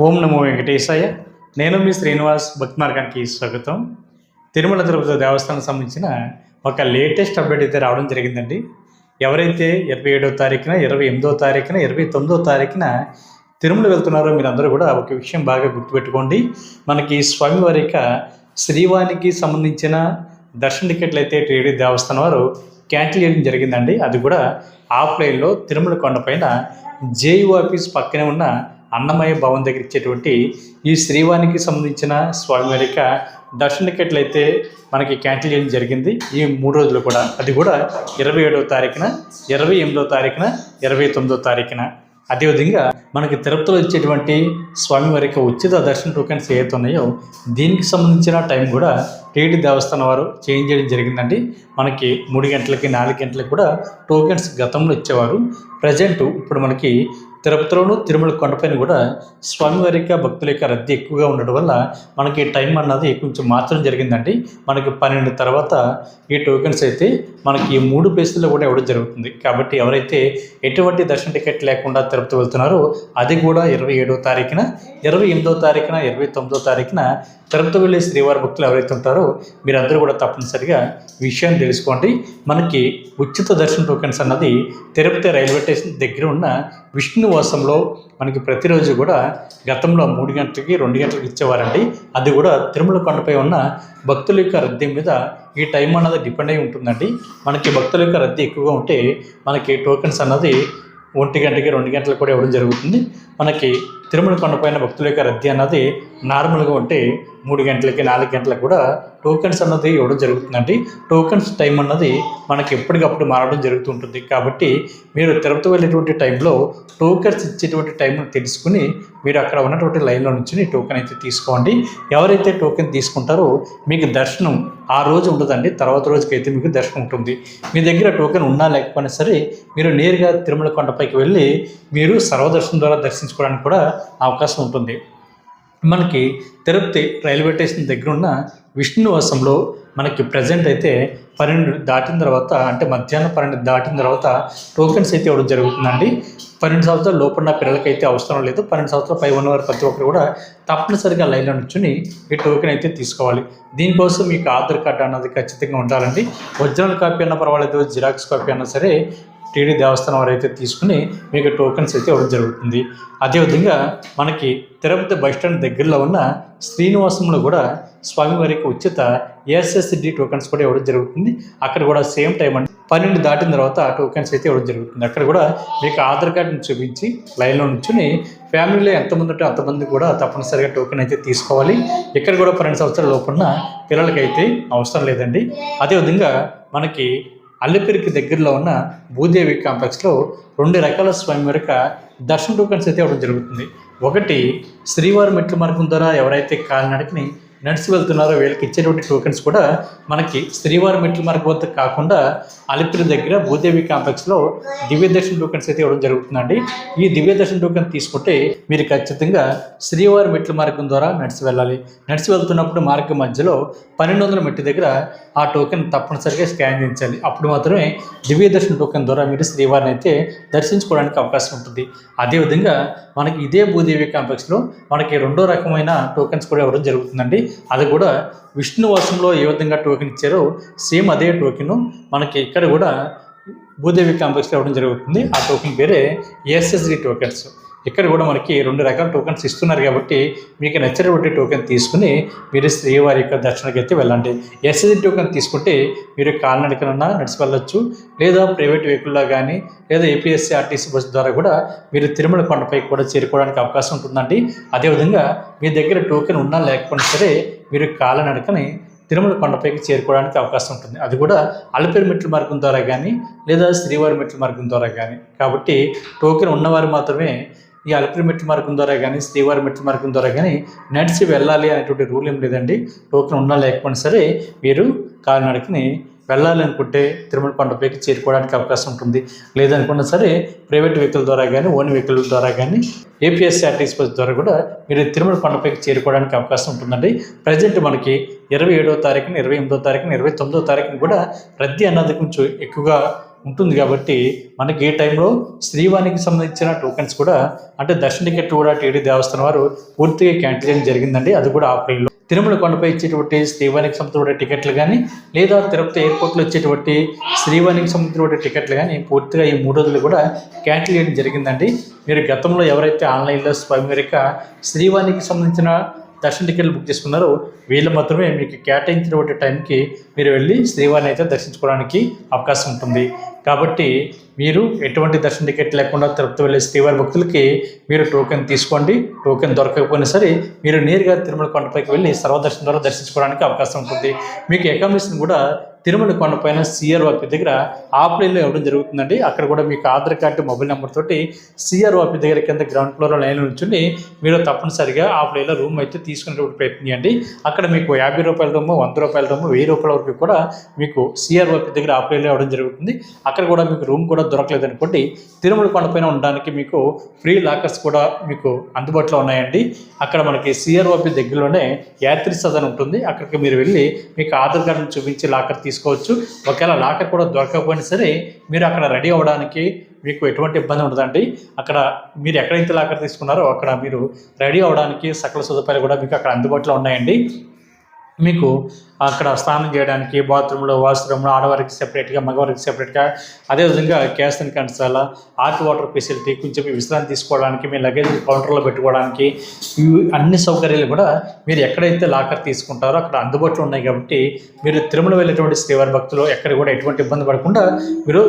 ఓం నమో వెంకటేశాయ. నేను మీ శ్రీనివాస్ భక్తి మార్గానికి స్వాగతం. తిరుమల తిరుపతి దేవస్థానం సంబంధించిన ఒక లేటెస్ట్ అప్డేట్ అయితే రావడం జరిగిందండి. ఎవరైతే ఇరవై ఏడో తారీఖున ఇరవై ఎనిమిదో తారీఖున ఇరవై తొమ్మిదో తారీఖున తిరుమల వెళ్తున్నారో మీరందరూ కూడా ఒక విషయం బాగా గుర్తుపెట్టుకోండి. మనకి స్వామివారి యొక్క శ్రీవానికి సంబంధించిన దర్శన టికెట్లు అయితే టీడీ దేవస్థానం వారు క్యాన్సిల్ చేయడం జరిగిందండి. అది కూడా ఆఫ్లైన్లో తిరుమల కొండపైన జేయూ ఆఫీస్ పక్కనే ఉన్న అన్నమయ్య భవన్ దగ్గర ఇచ్చేటువంటి ఈ శ్రీవానికి సంబంధించిన స్వామివారి యొక్క దర్శన టికెట్లు అయితే మనకి క్యాన్సిల్ చేయడం జరిగింది. ఈ మూడు రోజులు కూడా. అది కూడా ఇరవై ఏడవ తారీఖున ఇరవై ఎనిమిదో తారీఖున ఇరవై తొమ్మిదో తారీఖున. అదేవిధంగా మనకి తిరుపతిలో ఇచ్చేటువంటి స్వామివారి యొక్క ఉచిత దర్శన టోకెన్స్ ఏవైతే ఉన్నాయో దీనికి సంబంధించిన టైం కూడా టీడీ దేవస్థానం వారు చేంజ్ చేయడం జరిగిందండి. మనకి మూడు గంటలకి నాలుగు గంటలకి కూడా టోకెన్స్ గతంలో ఇచ్చేవారు. ప్రజెంట్ ఇప్పుడు మనకి తిరుపతిలోను తిరుమల కొండపైన కూడా స్వామివారి యొక్క భక్తుల యొక్క రద్దీ ఎక్కువగా ఉండడం వల్ల మనకి టైం అన్నది కొంచెం మార్చడం జరిగిందండి. మనకి పన్నెండు తర్వాత ఈ టోకెన్స్ అయితే మనకి ఈ మూడు ప్లేసుల్లో కూడా ఇవ్వడం జరుగుతుంది. కాబట్టి ఎవరైతే ఎటువంటి దర్శన టికెట్ లేకుండా తిరుపతి వెళ్తున్నారో అది కూడా ఇరవై ఏడో తారీఖున ఇరవై ఎనిమిదో తారీఖున ఇరవై తొమ్మిదో తారీఖున తిరుపతి వెళ్ళే శ్రీవారి భక్తులు ఎవరైతే ఉంటారో మీరందరూ కూడా తప్పనిసరిగా విషయాన్ని తెలుసుకోండి. మనకి ఉచిత దర్శన టోకెన్స్ అన్నది తిరుపతి రైల్వే స్టేషన్ దగ్గర ఉన్న విష్ణువాసంలో మనకి ప్రతిరోజు కూడా గతంలో మూడు గంటలకి రెండు గంటలకి ఇచ్చేవారండి. అది కూడా తిరుమల కొండపై ఉన్న భక్తుల యొక్క రద్దీ మీద ఈ టైం అన్నది డిపెండ్ అయి ఉంటుందండి. మనకి భక్తుల యొక్క రద్దీ ఎక్కువగా ఉంటే మనకి టోకెన్స్ అన్నది ఒంటి గంటకి రెండు గంటలకు కూడా ఇవ్వడం జరుగుతుంది. మనకి తిరుమల కొండపైన భక్తుల యొక్క రద్దీ అన్నది నార్మల్గా ఉంటే మూడు గంటలకి నాలుగు గంటలకు కూడా టోకెన్స్ అన్నది ఇవ్వడం జరుగుతుందండి. టోకెన్స్ టైం అన్నది మనకి ఎప్పటికప్పుడు మారడం జరుగుతుంటుంది. కాబట్టి మీరు తిరుపతి వెళ్ళేటువంటి టైంలో టోకెన్స్ ఇచ్చేటువంటి టైంను తెలుసుకుని మీరు అక్కడ ఉన్నటువంటి లైన్లో నుంచి టోకెన్ అయితే తీసుకోండి. ఎవరైతే టోకెన్ తీసుకుంటారో మీకు దర్శనం ఆ రోజు ఉండదండి. తర్వాత రోజుకి అయితే మీకు దర్శనం ఉంటుంది. మీ దగ్గర టోకెన్ ఉన్నా లేకపోయినా సరే మీరు నేరుగా తిరుమల కొండపైకి వెళ్ళి మీరు సర్వదర్శనం ద్వారా దర్శించుకోవడానికి కూడా అవకాశం ఉంటుంది. మనకి తిరుపతి రైల్వే స్టేషన్ దగ్గర ఉన్న విష్ణువాసంలో మనకి ప్రజెంట్ అయితే పన్నెండు దాటిన తర్వాత అంటే మధ్యాహ్నం పన్నెండు దాటిన తర్వాత టోకెన్స్ అయితే ఇవ్వడం జరుగుతుందండి. పన్నెండు సంవత్సరాల లోపల పిల్లలకి అయితే అవసరం లేదు. పన్నెండు సంవత్సరాల పై ఉన్న వారు ప్రతి ఒక్కరు కూడా తప్పనిసరిగా లైన్లో నుంచుని ఈ టోకెన్ అయితే తీసుకోవాలి. దీనికోసం మీకు ఆధార్ కార్డు అన్నది ఖచ్చితంగా ఉండాలండి. ఒరిజినల్ కాపీ అన్న పర్వాలేదు జిరాక్స్ కాపీ అన్నా సరే టీడీ దేవస్థానం వారు అయితే తీసుకుని మీకు టోకెన్స్ అయితే ఇవ్వడం జరుగుతుంది. అదేవిధంగా మనకి తిరుపతి బస్ స్టాండ్ దగ్గరలో ఉన్న శ్రీనివాసంలో కూడా స్వామివారికి ఉచిత ఏఎస్ఎస్డి టోకెన్స్ కూడా ఇవ్వడం జరుగుతుంది. అక్కడ కూడా సేమ్ టైం అంటే పన్నెండు దాటిన తర్వాత ఆ టోకెన్స్ అయితే ఇవ్వడం జరుగుతుంది. అక్కడ కూడా మీకు ఆధార్ కార్డుని చూపించి లైన్లో నుంచుని ఫ్యామిలీలో ఎంతమంది ఉంటే అంతమంది కూడా తప్పనిసరిగా టోకెన్ అయితే తీసుకోవాలి. ఇక్కడ కూడా పన్నెండు సంవత్సరాల లోపున్న పిల్లలకైతే అవసరం లేదండి. అదేవిధంగా మనకి అల్లిపిరికి దగ్గరలో ఉన్న భూదేవి కాంప్లెక్స్లో రెండు రకాల స్వామి స్వామివారిక దర్శన టోకన్స్ అయితే ఇవ్వడం జరుగుతుంది. ఒకటి శ్రీవారి మెట్ల మార్గం ద్వారా ఎవరైతే కాలినడకని నడిచి వెళ్తున్నారో వీళ్ళకి ఇచ్చేటువంటి టోకెన్స్ కూడా మనకి శ్రీవారి మెట్ల మార్గం వద్ద కాకుండా అలిపిరి దగ్గర భూదేవి కాంప్లెక్స్లో దివ్య దర్శన టోకెన్స్ అయితే ఇవ్వడం జరుగుతుందండి. ఈ దివ్య దర్శన టోకెన్ తీసుకుంటే మీరు ఖచ్చితంగా శ్రీవారి మెట్ల మార్గం ద్వారా నడిచి వెళ్ళాలి. నడిచి వెళ్తున్నప్పుడు మార్గం మధ్యలో పన్నెండు వందల మెట్టు దగ్గర ఆ టోకెన్ తప్పనిసరిగా స్కాన్ చేయించాలి. అప్పుడు మాత్రమే దివ్య దర్శన టోకెన్ ద్వారా మీరు శ్రీవారిని అయితే దర్శించుకోవడానికి అవకాశం ఉంటుంది. అదేవిధంగా మనకి ఇదే భూదేవి కాంప్లెక్స్లో మనకి రెండో రకమైన టోకెన్స్ కూడా ఇవ్వడం జరుగుతుందండి. అది కూడా విష్ణువాసంలో ఏ విధంగా టోకెన్ ఇచ్చారో సేమ్ అదే టోకెన్ మనకి ఇక్కడ కూడా భూదేవి కాంప్లెక్స్లో ఇవ్వడం జరుగుతుంది. ఆ టోకెన్ పేరే ఎస్ఎస్డి టోకెన్స్ ఇక్కడ కూడా మనకి రెండు రకాల టోకెన్స్ ఇస్తున్నారు కాబట్టి మీకు నచ్చినటువంటి టోకెన్ తీసుకుని మీరు శ్రీవారి యొక్క దర్శనకి అయితే వెళ్ళండి. ఎస్ఎస్డి టోకెన్ తీసుకుంటే మీరు కాలినడకనన్నా నడిచి వెళ్ళొచ్చు. లేదా ప్రైవేట్ వెహికల్లో కానీ లేదా ఏపీఎస్సీ ఆర్టీసీ బస్సు ద్వారా కూడా మీరు తిరుమల కొండపై కూడా చేరుకోవడానికి అవకాశం ఉంటుందండి. అదేవిధంగా మీ దగ్గర టోకెన్ ఉన్నా లేకపోయినా సరే మీరు కాలినడకని తిరుమల కొండపైకి చేరుకోవడానికి అవకాశం ఉంటుంది. అది కూడా అలపేరు మెట్ల మార్గం ద్వారా కానీ లేదా శ్రీవారి మెట్ల మార్గం ద్వారా కానీ కాబట్టి టోకెన్ ఉన్నవారు మాత్రమే ఈ అలిపిరి మెట్టి మార్గం ద్వారా కానీ శ్రీవారి మెట్టి మార్గం ద్వారా కానీ నడిచి వెళ్ళాలి అనేటువంటి రూల్ ఏం లేదండి. టోకెన్ ఉన్నా లేకపోయినా సరే మీరు కాలినడకని వెళ్ళాలి అనుకుంటే తిరుమల కొండపైకి చేరుకోవడానికి అవకాశం ఉంటుంది. లేదనుకున్నా సరే ప్రైవేట్ వెహికల్ ద్వారా కానీ ఓన్ వెహికల్ ద్వారా కానీ ఏపీఎస్ఆర్టీసీ బస్ ద్వారా కూడా మీరు తిరుమల కొండపైకి చేరుకోవడానికి అవకాశం ఉంటుందండి. ప్రజెంట్ మనకి ఇరవై ఏడో తారీఖున ఇరవై ఎనిమిదో తారీఖున ఇరవై తొమ్మిదో తారీఖున కూడా రద్దీ అన్నది కొంచెం ఎక్కువగా ఉంటుంది కాబట్టి మనకి ఏ టైంలో శ్రీవానికి సంబంధించిన టోకెన్స్ కూడా అంటే దర్శన టికెట్ కూడా టీడీ దేవస్థానం వారు పూర్తిగా క్యాన్సిల్ చేయడం జరిగిందండి. అది కూడా ఆఫ్లైన్లో. తిరుమల కొండపై ఇచ్చేటువంటి శ్రీవానికి సంబంధించిన టికెట్లు కానీ లేదా తిరుపతి ఎయిర్పోర్ట్లో ఇచ్చేటువంటి శ్రీవానికి సంబంధించిన టికెట్లు కానీ పూర్తిగా ఈ మూడు రోజులు కూడా క్యాన్సిల్ చేయడం జరిగిందండి. మీరు గతంలో ఎవరైతే ఆన్లైన్లో స్వయంవరిక శ్రీవానికి సంబంధించిన దర్శన టికెట్లు బుక్ చేసుకున్నారో. వీళ్ళు మాత్రమే మీకు కేటాయించినటువంటి టైంకి మీరు వెళ్ళి శ్రీవారిని అయితే దర్శించుకోవడానికి అవకాశం ఉంటుంది. కాబట్టి మీరు ఎటువంటి దర్శన టికెట్ లేకుండా తిరుపతి వెళ్ళే శ్రీవారి భక్తులకి మీరు టోకెన్ తీసుకోండి. టోకెన్ దొరకకపోయినా సరే మీరు నేరుగా తిరుమల కొండపైకి వెళ్ళి సర్వదర్శనం ద్వారా దర్శించుకోవడానికి అవకాశం ఉంటుంది. మీకు అకామిడేషన్ కూడా తిరుమల కొండపైన సిఆర్ ఆఫీస్ దగ్గర ఆఫ్లైన్లో ఇవ్వడం జరుగుతుందండి. అక్కడ కూడా మీకు ఆధార్ కార్డు మొబైల్ నెంబర్ తోటి సిఆర్ ఆఫీస్ దగ్గర కింద గ్రౌండ్ ఫ్లోర్లో లైన్ నుంచుని మీరు తప్పనిసరిగా ఆఫ్లైన్లో రూమ్ అయితే తీసుకునేటువంటి ప్రయత్నియండి అక్కడ మీకు యాభై రూపాయల రూము వంద రూపాయల రూము వెయ్యి రూపాయల వరకు కూడా మీకు సిఆర్ ఆఫీస్ దగ్గర ఆఫ్లైన్లో ఇవ్వడం జరుగుతుంది. అక్కడ కూడా మీకు రూమ్ కూడా దొరకలేదు అనుకోండి తిరుమల కొండపైన ఉండడానికి మీకు ఫ్రీ లాకర్స్ కూడా మీకు అందుబాటులో ఉన్నాయండి. అక్కడ మనకి సిఆర్ ఆఫీస్ దగ్గరలోనే యాత్రి సదన్ ఉంటుంది. అక్కడికి మీరు వెళ్ళి మీకు ఆధార్ కార్డును చూపించి లాకర్ తీసుకోవచ్చు. ఒకవేళ లాకర్ కూడా దొరకకపోయినా సరే మీరు అక్కడ రెడీ అవ్వడానికి మీకు ఎటువంటి ఇబ్బంది ఉండదండి. అక్కడ మీరు ఎక్కడైతే లాకర్ తీసుకున్నారో అక్కడ మీరు రెడీ అవ్వడానికి సకల సదుపాయాలు కూడా మీకు అక్కడ అందుబాటులో ఉన్నాయండి. మీకు అక్కడ స్నానం చేయడానికి బాత్రూంలో వాష్రూమ్లో ఆడవారికి సెపరేట్గా మగవారికి సెపరేట్గా అదేవిధంగా క్యాష్ అండ్ కంచాల హాట్ వాటర్ ఫెసిలిటీ కొంచెం విశ్రాంతి తీసుకోవడానికి మీ లగేజ్ కౌంటర్లో పెట్టుకోవడానికి అన్ని సౌకర్యాలు కూడా మీరు ఎక్కడైతే లాకర్ తీసుకుంటారో అక్కడ అందుబాటులో ఉన్నాయి కాబట్టి మీరు తిరుమల వెళ్ళేటువంటి శ్రీవారి భక్తులు ఎక్కడ కూడా ఎటువంటి ఇబ్బంది పడకుండా మీరు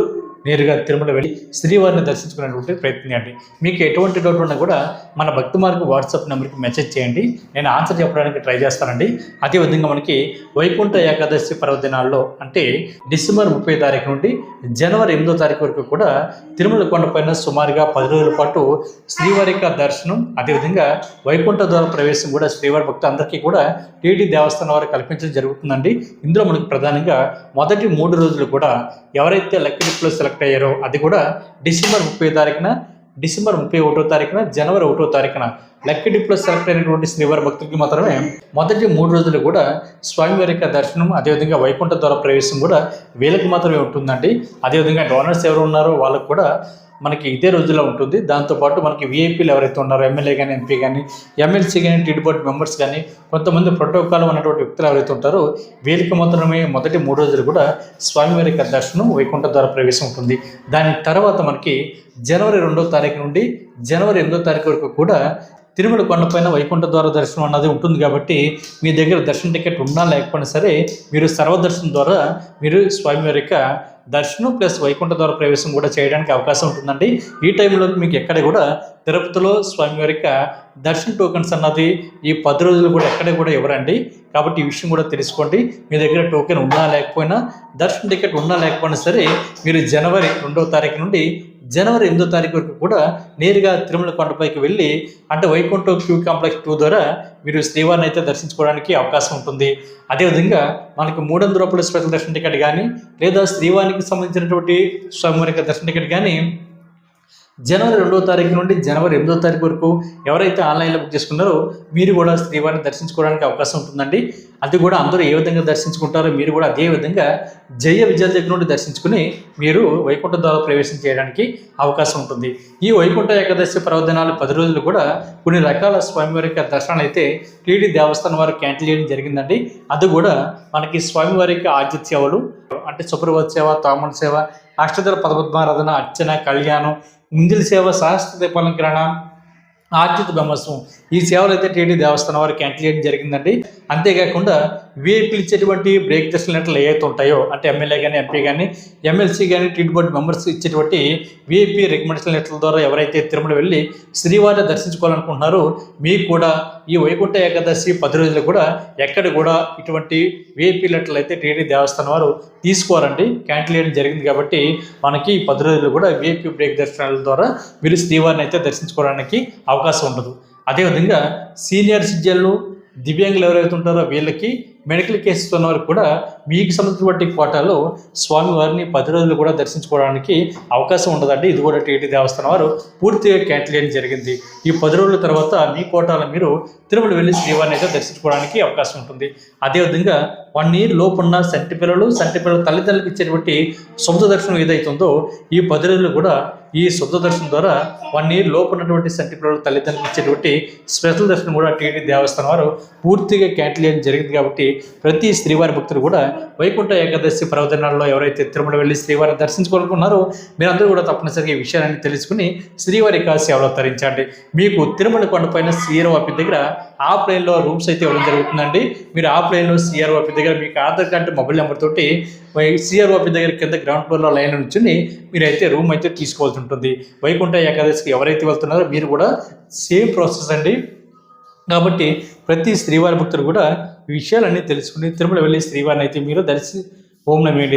నేరుగా తిరుమల వెళ్ళి శ్రీవారిని దర్శించుకునేటువంటి ప్రయత్నించండి మీకు ఎటువంటి డౌట్ ఉన్నా కూడా మన భక్తి మార్గం వాట్సాప్ నెంబర్కి మెసేజ్ చేయండి. నేను ఆన్సర్ చెప్పడానికి ట్రై చేస్తానండి. అదేవిధంగా మనకి వైకుంఠ ఏకాదశి పర్వదినాల్లో అంటే డిసెంబర్ ముప్పై తారీఖు నుండి జనవరి ఎనిమిదో తారీఖు వరకు కూడా తిరుమల కొండపైన సుమారుగా పది రోజుల పాటు శ్రీవారి యొక్క దర్శనం అదేవిధంగా వైకుంఠ ద్వార ప్రవేశం కూడా శ్రీవారి భక్తులందరికీ కూడా టీటీ దేవస్థానం వారు కల్పించడం జరుగుతుందండి. ఇందులో మనకి ప్రధానంగా మొదటి మూడు రోజులు కూడా ఎవరైతే లక్కీ డిప్లో ఎఫెక్ట్ అయ్యారో అది కూడా డిసెంబర్ ముప్పై తారీఖున డిసెంబర్ ముప్పై ఒకటో తారీఖున జనవరి ఒకటో తారీఖున. లక్కీ డిప్లో సెలెక్ట్ అయినటువంటి శ్రీవారి భక్తులకి మాత్రమే మొదటి మూడు రోజులు కూడా స్వామివారి యొక్క దర్శనం అదేవిధంగా వైకుంఠ ద్వారా ప్రవేశం కూడా వీళ్ళకి మాత్రమే ఉంటుందండి. అదేవిధంగా డోనర్స్ ఎవరు ఉన్నారో వాళ్ళకు కూడా మనకి ఇదే రోజుల్లో ఉంటుంది. దాంతోపాటు మనకి విఐపీలు ఎవరైతే ఉన్నారో ఎమ్మెల్యే కానీ ఎంపీ కానీ ఎమ్మెల్సీ కానీ టీడీ బోర్డు మెంబర్స్ కానీ కొంతమంది ప్రోటోకాల్ ఉన్నటువంటి వ్యక్తులు ఎవరైతే ఉంటారో వీళ్ళకి మాత్రమే మొదటి మూడు రోజులు కూడా స్వామివారి దర్శనం వైకుంఠ ద్వారా ప్రవేశం ఉంటుంది. దాని తర్వాత మనకి జనవరి రెండో తారీఖు నుండి జనవరి ఎనిమిదో తారీఖు వరకు కూడా తిరుమల కొండపైన వైకుంఠ ద్వార దర్శనం అన్నది ఉంటుంది కాబట్టి మీ దగ్గర దర్శన టికెట్ ఉన్నా లేకపోయినా సరే మీరు సర్వదర్శనం ద్వారా మీరు స్వామివారి యొక్క దర్శనం ప్లస్ వైకుంఠ ద్వార ప్రవేశం కూడా చేయడానికి అవకాశం ఉంటుందండి. ఈ టైంలో మీకు ఎక్కడ కూడా తిరుపతిలో స్వామివారి యొక్క దర్శన టోకెన్స్ అన్నది ఈ పది రోజులు కూడా ఎక్కడ కూడా ఇవ్వరండి. కాబట్టి ఈ విషయం కూడా తెలుసుకోండి. మీ దగ్గర టోకెన్ ఉన్నా లేకపోయినా దర్శన టికెట్ ఉన్నా లేకపోయినా సరే మీరు జనవరి రెండవ తారీఖు నుండి జనవరి ఎనిమిదో తారీఖు వరకు కూడా నేరుగా తిరుమల కొండపైకి వెళ్ళి అంటే వైకుంఠ క్యూ కాంప్లెక్స్ టూ ద్వారా మీరు శ్రీవారిని అయితే దర్శించుకోవడానికి అవకాశం ఉంటుంది. అదేవిధంగా మనకి మూడు వందల రూపాయల స్పెషల్ దర్శన టికెట్ కానీ లేదా శ్రీవారికి సంబంధించినటువంటి స్వామివారి దర్శన టికెట్ కానీ జనవరి రెండో తారీఖు నుండి జనవరి ఎనిమిదో తారీఖు వరకు ఎవరైతే ఆన్లైన్లో బుక్ చేసుకున్నారో మీరు కూడా శ్రీవారిని దర్శించుకోవడానికి అవకాశం ఉంటుందండి. అది కూడా అందరూ ఏ విధంగా దర్శించుకుంటారో మీరు కూడా అదే విధంగా జయ విజయ దగ్గర నుండి దర్శించుకుని మీరు వైకుంఠ ద్వారా ప్రవేశం చేయడానికి అవకాశం ఉంటుంది. ఈ వైకుంఠ ఏకాదశి పర్వదినాలు పది రోజులు కూడా కొన్ని రకాల స్వామివారి యొక్క దర్శనాలు అయితే టీడీ దేవస్థానం వారు క్యాన్సిల్ చేయడం జరిగిందండి. అది కూడా మనకి స్వామివారి యొక్క ఆతిథ్య సేవలు అంటే సుప్రభత సేవ తామణ సేవ అష్టదళ పదపద్మారాధన అర్చన కళ్యాణం ముంజిల సేవ సహస్ర దీపాలంకరణ ఆర్జిత బ్రహ్మోత్సవం. ఈ సేవలు అయితే టీడీ దేవస్థానం వారు క్యాన్సిల్ చేయడం జరిగిందండి. అంతేకాకుండా వీఐపీలు ఇచ్చేటువంటి బ్రేక్ దర్శన లెటర్లు ఏవైతే ఉంటాయో అంటే ఎమ్మెల్యే కానీ ఎంపీ కానీ ఎమ్మెల్సీ కానీ టీడీ బోర్డు మెంబర్స్ ఇచ్చేటువంటి వీఐపీ రికమెండేషన్ లెటర్ల ద్వారా ఎవరైతే తిరుమల వెళ్ళి శ్రీవారిని దర్శించుకోవాలనుకుంటున్నారో మీకు కూడా ఈ వైకుంఠ ఏకాదశి పది రోజులు కూడా ఎక్కడ కూడా ఇటువంటి వీఐపీ లెటర్లు అయితే టీడీ దేవస్థానం వారు తీసుకోవాలండి క్యాన్సిల్ చేయడం జరిగింది కాబట్టి మనకి ఈ పది రోజులు కూడా వీఐపీ బ్రేక్ దర్శనాల ద్వారా మీరు శ్రీవారిని అయితే దర్శించుకోవడానికి అవకాశం ఉండదు. అదేవిధంగా సీనియర్ సిటిజన్లు దివ్యాంగులు ఎవరైతే ఉంటారో వీళ్ళకి మెడికల్ కేసెస్ ఉన్న వారు కూడా మీకు సంబంధించినటువంటి కోటాలో స్వామివారిని పది రోజులు కూడా దర్శించుకోవడానికి అవకాశం ఉండదండి. ఇది కూడా టీటీ దేవస్థానం వారు పూర్తిగా క్యాన్సిల్ జరిగింది. ఈ పది రోజుల తర్వాత మీ కోటాలో మీరు తిరుమల వెళ్ళి శ్రీవారిని అయితే దర్శించుకోవడానికి అవకాశం ఉంటుంది. అదేవిధంగా వన్ ఇయర్ లోపున్న సంటి పిల్లలు సంటి పిల్లల తల్లిదండ్రులకు ఇచ్చేటువంటి సొంత దర్శనం ఏదైతుందో ఈ పది రోజులు కూడా ఈ శుద్ధ దర్శనం ద్వారా వన్ ఇయర్ లోపు ఉన్నటువంటి సంటి పిల్లల తల్లిదండ్రులకు ఇచ్చేటువంటి స్పెషల్ దర్శనం కూడా టీటీ దేవస్థానం వారు పూర్తిగా క్యాటిలియన్ జరిగింది కాబట్టి ప్రతి శ్రీవారి భక్తులు కూడా వైకుంఠ ఏకాదశి పర్వదినాల్లో ఎవరైతే తిరుమల వెళ్ళి శ్రీవారిని దర్శించుకోవాలనుకున్నారో మీరందరూ కూడా తప్పనిసరిగా ఈ విషయాన్ని తెలుసుకుని శ్రీవారి కాశీ సేవలో తరించండి మీకు తిరుమల కొండపైన సిఆర్ఓ ఆఫీస్ దగ్గర ఆ ప్లేన్లో రూమ్స్ అయితే ఇవ్వడం జరుగుతుందండి. మీరు ఆ ప్లేన్లో సిఆర్ఓ ఆఫీస్ దగ్గర మీకు ఆధార్ కార్డు మొబైల్ నెంబర్ తోటి సిఆర్ఓ ఆఫీస్ దగ్గర కింద గ్రౌండ్ ఫ్లోర్లో లైన్ నుంచి మీరైతే రూమ్ అయితే తీసుకోవాల్సి ఉంటుంది. వైకుంఠ ఏకాదశికి ఎవరైతే వెళ్తున్నారో మీరు కూడా సేమ్ ప్రాసెస్ అండి. కాబట్టి ప్రతి శ్రీవారి భక్తులు కూడా ఈ విషయాలన్నీ తెలుసుకుని తిరుమల వెళ్ళి శ్రీవారిని అయితే మీరు దర్శి ఓం నమీ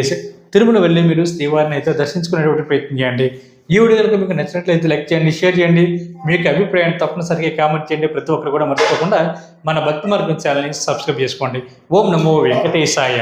తిరుమల వెళ్ళి మీరు శ్రీవారిని అయితే దర్శించుకునేటువంటి ప్రయత్నం చేయండి. ఈ వీడియో కనుక మీకు నచ్చినట్లయితే లైక్ చేయండి షేర్ చేయండి. మీకు అభిప్రాయాన్ని తప్పనిసరిగా కామెంట్ చేయండి. ప్రతి ఒక్కరు కూడా మర్చిపోకుండా మన భక్తి మార్గం ఛానల్ని సబ్స్క్రైబ్ చేసుకోండి. ఓం నమో వెంకటేశాయ.